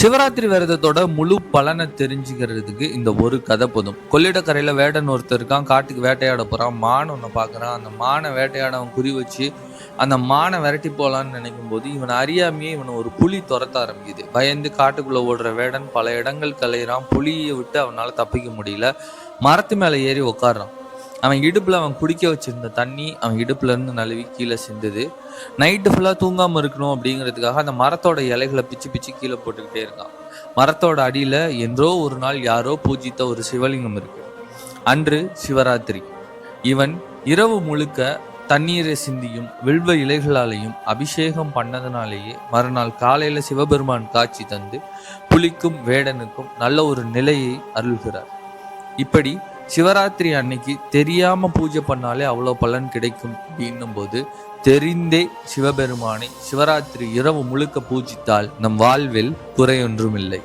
சிவராத்திரி விரதத்தோட முழு பலனை தெரிஞ்சுக்கிறதுக்கு இந்த ஒரு கதை போதும். கொள்ளிடக்கரையில வேடன் ஒருத்தர் இருக்கான் காட்டுக்கு வேட்டையாட போறான். மான் ஒன்று பார்க்கறான். அந்த மானை வேட்டையாட அவன் குறி வச்சு அந்த மானை விரட்டி போகலான்னு நினைக்கும் போது இவன் அறியாமையே இவனை ஒரு புலி துரத்த ஆரம்பிக்குது. பயந்து காட்டுக்குள்ளே ஓடுற வேடன் பல இடங்கள் கலையிறான் புலியை விட்டு அவனால் தப்பிக்க முடியல. மரத்து மேலே ஏறி உட்காடுறான் அவன் இடுப்பில் அவன் குடிக்க வச்சிருந்த தண்ணி அவன் இடுப்புலேருந்து நழுவி கீழே சிந்துது. நைட்டு ஃபுல்லாக தூங்காமல் இருக்கணும் அப்படிங்கிறதுக்காக அந்த மரத்தோட இலைகளை பிச்சு பிச்சு கீழே போட்டுக்கிட்டே இருக்கான். மரத்தோட அடியில் என்றோ ஒரு நாள் யாரோ பூஜித்த ஒரு சிவலிங்கம் இருக்கு. அன்று சிவராத்திரி. இவன் இரவு முழுக்க தண்ணீரை சிந்தியும் வில்வ இலைகளாலேயும் அபிஷேகம் பண்ணதுனாலேயே மறுநாள் காலையில் சிவபெருமான் காட்சி தந்து புலிக்கும் வேடனுக்கும் நல்ல ஒரு நிலையை அருள்கிறார். இப்படி சிவராத்திரி அன்னைக்கு தெரியாம பூஜை பண்ணாலே அவ்வளோ பலன் கிடைக்கும் அப்படின்னும் போது தெரிந்தே சிவபெருமானை சிவராத்திரி இரவு முழுக்க பூஜித்தால் நம் வாழ்வில் குறையொன்றுமில்லை.